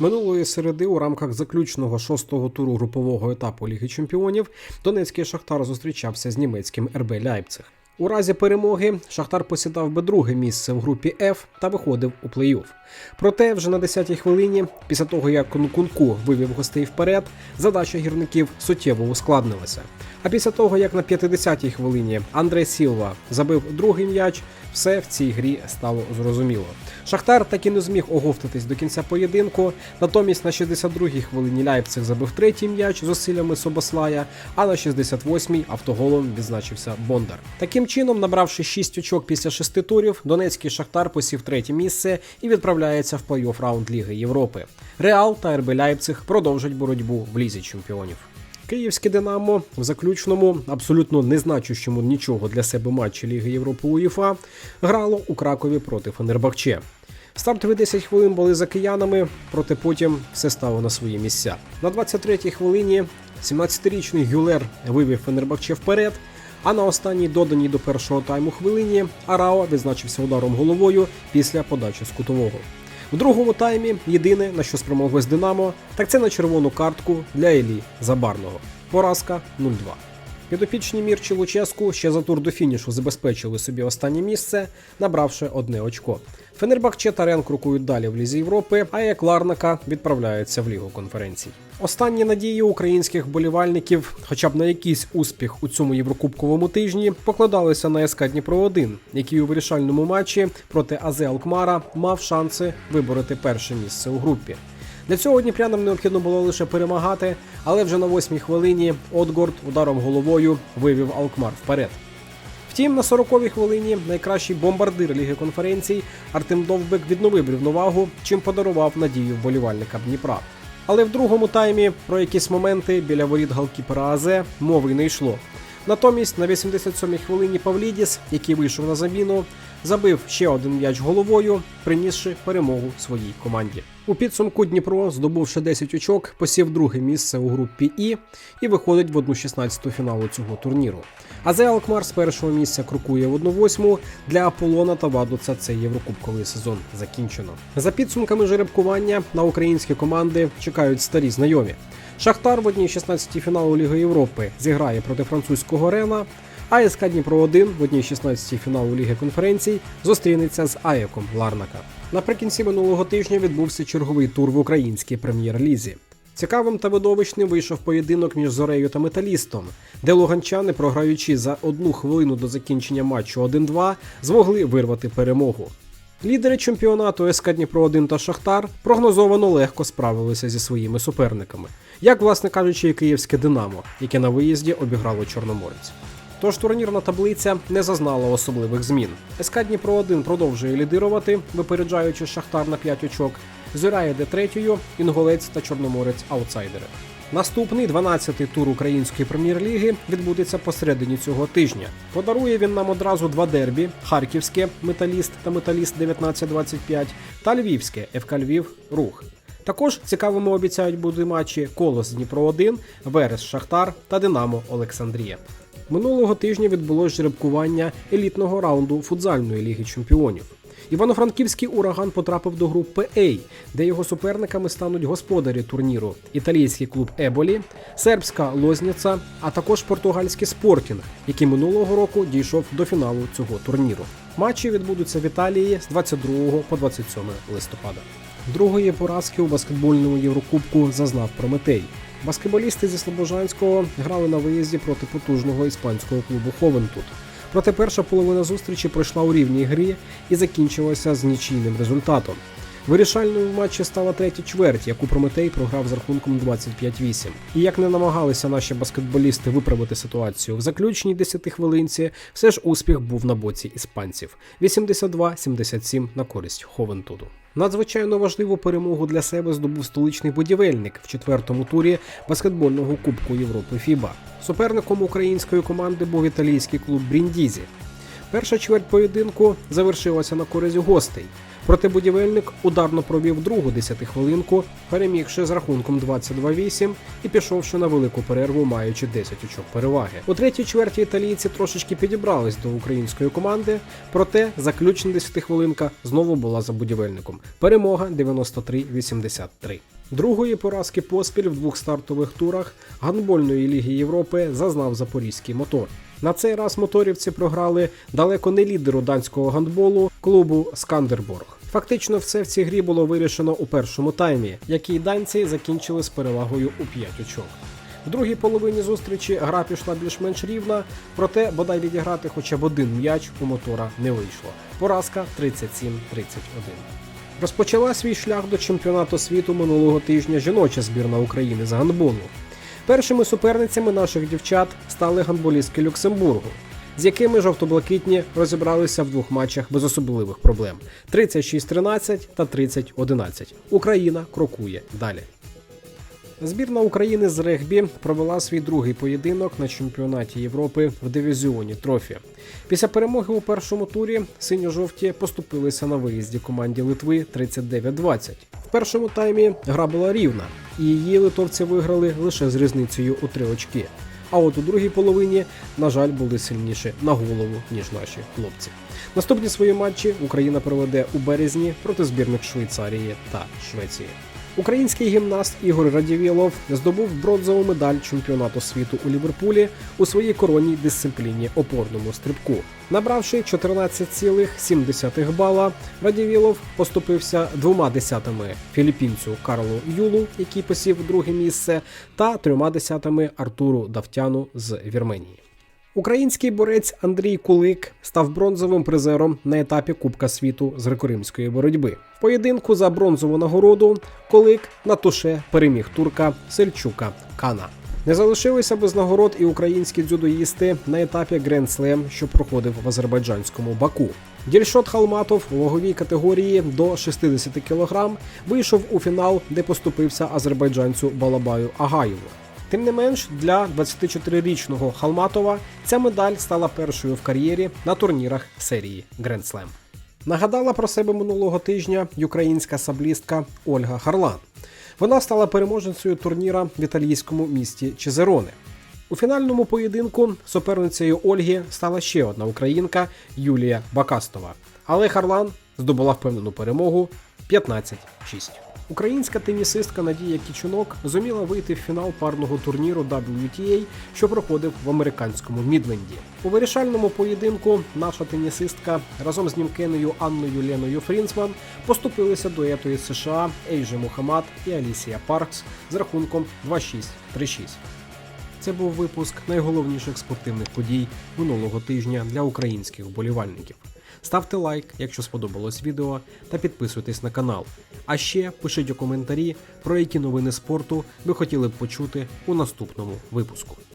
Минулої середи у рамках заключного шостого туру групового етапу Ліги Чемпіонів Донецький Шахтар зустрічався з німецьким РБ Ляйпциг. У разі перемоги Шахтар посідав би друге місце в групі F та виходив у плей-офф. Проте вже на 10-й хвилині, після того як Конкунку вивів гостей вперед, задача гірників суттєво ускладнилася. А після того, як на 50-й хвилині Андре Сілва забив другий м'яч, все в цій грі стало зрозуміло. Шахтар так і не зміг оговтатись до кінця поєдинку. Натомість на 62-й хвилині Ляйпциг забив третій м'яч з зусиллями Собослая, а на 68-й автоголом відзначився Бондар. Таким чином, набравши 6 очок після шести турів, Донецький Шахтар посів третє місце і відправляється в плей-офф раунд Ліги Європи. Реал та РБ Ляйпциг продовжать боротьбу в лізі чемпіонів. Київське Динамо в заключному, абсолютно не значущому нічого для себе матчі Ліги Європи УЄФА грало у Кракові проти Фенербахче. Стартові 10 хвилин були за киянами, проте потім все стало на свої місця. На 23-й хвилині 17-річний Гюлер вивів Фенербахче вперед. А на останній доданій до першого тайму хвилині Арао відзначився ударом головою після подачі з кутового. В другому таймі єдине, на що спромоглось Динамо, так це на червону картку для Елі Забарного. Поразка 0-2. Підопічні Мірчі Луческу ще за тур до фінішу забезпечили собі останнє місце, набравши одне очко. Фенербахче та Рен крокують далі в Лізі Європи, а як Ларнака відправляється в Лігу конференцій. Останні надії українських болівальників, хоча б на якийсь успіх у цьому єврокубковому тижні, покладалися на СК Дніпро 1 який у вирішальному матчі проти АЗ Алкмара мав шанси вибороти перше місце у групі. Для цього дніпрянам необхідно було лише перемагати, але вже на восьмій хвилині Отгорд ударом головою вивів Алкмар вперед. Втім, на 40-й хвилині найкращий бомбардир Ліги конференцій Артем Довбек відновив рівновагу, чим подарував надію вболівальникам Дніпра. Але в другому таймі про якісь моменти біля воріт голкіпера АЗ мови не йшло. Натомість на 87-й хвилині Павлідіс, який вийшов на заміну, забив ще один м'яч головою, принісши перемогу своїй команді. У підсумку Дніпро, здобувши 10 очок, посів друге місце у групі І і виходить в 1-16 фіналу цього турніру. АЗ Алкмар з першого місця крокує в 1-8. Для Аполлона та Вадуца цей єврокубковий сезон закінчено. За підсумками жеребкування на українські команди чекають старі знайомі. Шахтар в 1-16 фіналу Ліги Європи зіграє проти французького Рена. А СК Дніпро 1 в 1-16 фіналу Ліги конференцій зустрінеться з Аяком Ларнака. Наприкінці минулого тижня відбувся черговий тур в українській прем'єр-лізі. Цікавим та видовищним вийшов поєдинок між Зорею та Металістом, де луганчани, програючи за одну хвилину до закінчення матчу 1-2, змогли вирвати перемогу. Лідери чемпіонату СК Дніпро 1 та Шахтар прогнозовано легко справилися зі своїми суперниками, як, власне кажучи, і київське Динамо, яке на виїзді обіграло Чорноморець. Тож турнірна таблиця не зазнала особливих змін. СК Дніпро 1 продовжує лідирувати, випереджаючи Шахтар на 5 очок. Зоря йде третьою, Інгулець та Чорноморець аутсайдери. Наступний 12-й тур української прем'єр-ліги відбудеться посередині цього тижня. Подарує він нам одразу два дербі: харківське металіст та металіст 1925 та львівське ФК Львів Рух. Також цікавими обіцяють бути матчі Колос Дніпро 1 Верес Шахтар та Динамо Олександрія. Минулого тижня відбулось жеребкування елітного раунду футзальної ліги чемпіонів. Івано-Франківський ураган потрапив до групи А, де його суперниками стануть господарі турніру: італійський клуб Еболі, сербська Лозніца, а також португальський спортінг, який минулого року дійшов до фіналу цього турніру. Матчі відбудуться в Італії з 22 по 27 листопада. Другої поразки у баскетбольному Єврокубку зазнав Прометей. Баскетболісти зі Слобожанського грали на виїзді проти потужного іспанського клубу Ховентут. Проте перша половина зустрічі пройшла у рівній грі і закінчилася з нічийним результатом. Вирішальною в матчі стала третя чверть, яку Прометей програв з рахунком 25-8. І як не намагалися наші баскетболісти виправити ситуацію в заключній 10 хвилинці, все ж успіх був на боці іспанців 82-77 на користь Ховентуду. Надзвичайно важливу перемогу для себе здобув столичний будівельник в четвертому турі баскетбольного Кубку Європи ФІБА. Суперником української команди був італійський клуб Бріндізі. Перша чверть поєдинку завершилася на користь гостей. Проте будівельник ударно провів другу десятихвилинку, перемігши з рахунком 22-8 і пішовши на велику перерву, маючи 10 очок переваги. У третій чверті італійці трошечки підібрались до української команди, проте заключна десятихвилинка знову була за будівельником. Перемога 93-83. Другої поразки поспіль в двох стартових турах гандбольної ліги Європи зазнав запорізький мотор. На цей раз моторівці програли далеко не лідеру данського гандболу клубу Скандерборг. Фактично, все в цій грі було вирішено у першому таймі, який данці закінчили з перевагою у 5 очок. В другій половині зустрічі гра пішла більш-менш рівна, проте бодай відіграти хоча б один м'яч у мотора не вийшло. Поразка 37-31. Розпочала свій шлях до чемпіонату світу минулого тижня жіноча збірна України з гандболу. Першими суперницями наших дівчат стали гандболістки Люксембургу, з якими жовто-блакитні розібралися в двох матчах без особливих проблем: 36-13 та 30-11. Україна крокує далі. Збірна України з регбі провела свій другий поєдинок на чемпіонаті Європи в дивізіоні Трофі. Після перемоги у першому турі синьо-жовті поступилися на виїзді команді Литви 39-20. В першому таймі гра була рівна, і її литовці виграли лише з різницею у три очки. А от у другій половині, на жаль, були сильніші на голову, ніж наші хлопці. Наступні свої матчі Україна проведе у березні проти збірних Швейцарії та Швеції. Український гімнаст Ігор Радівєлов здобув бронзову медаль чемпіонату світу у Ліверпулі у своїй коронній дисципліні опорному стрибку. Набравши 14,7 бала, Радівєлов поступився двома десятими філіппінцю Карлу Юлу, який посів друге місце, та трьома десятими Артуру Давтяну з Вірменії. Український борець Андрій Кулик став бронзовим призером на етапі Кубка світу з греко-римської боротьби. В поєдинку за бронзову нагороду Кулик на туше переміг турка Сельчука Кана. Не залишилися без нагород і українські дзюдоїсти на етапі Гренд Слем, що проходив в азербайджанському Баку. Дільшот Халматов у ваговій категорії до 60 кг вийшов у фінал, де поступився азербайджанцю Балабаю Агаєву. Тим не менш, для 24-річного Халматова ця медаль стала першою в кар'єрі на турнірах серії Grand Slam. Нагадала про себе минулого тижня українська саблістка Ольга Харлан. Вона стала переможницею турніра в італійському місті Чезероне. У фінальному поєдинку суперницею Ольги стала ще одна українка Юлія Бакастова. Але Харлан здобула впевнену перемогу 15-6. Українська тенісистка Надія Кічунок зуміла вийти в фінал парного турніру WTA, що проходив в американському Мідленді. У вирішальному поєдинку наша тенісистка разом з німкеною Анною Леною Фрінсман поступилися дуету із США Ейжі Мухаммад і Алісія Паркс з рахунком 2-6-3-6. Це був випуск найголовніших спортивних подій минулого тижня для українських вболівальників. Ставте лайк, якщо сподобалось відео, та підписуйтесь на канал. А ще пишіть у коментарі, про які новини спорту ви хотіли б почути у наступному випуску.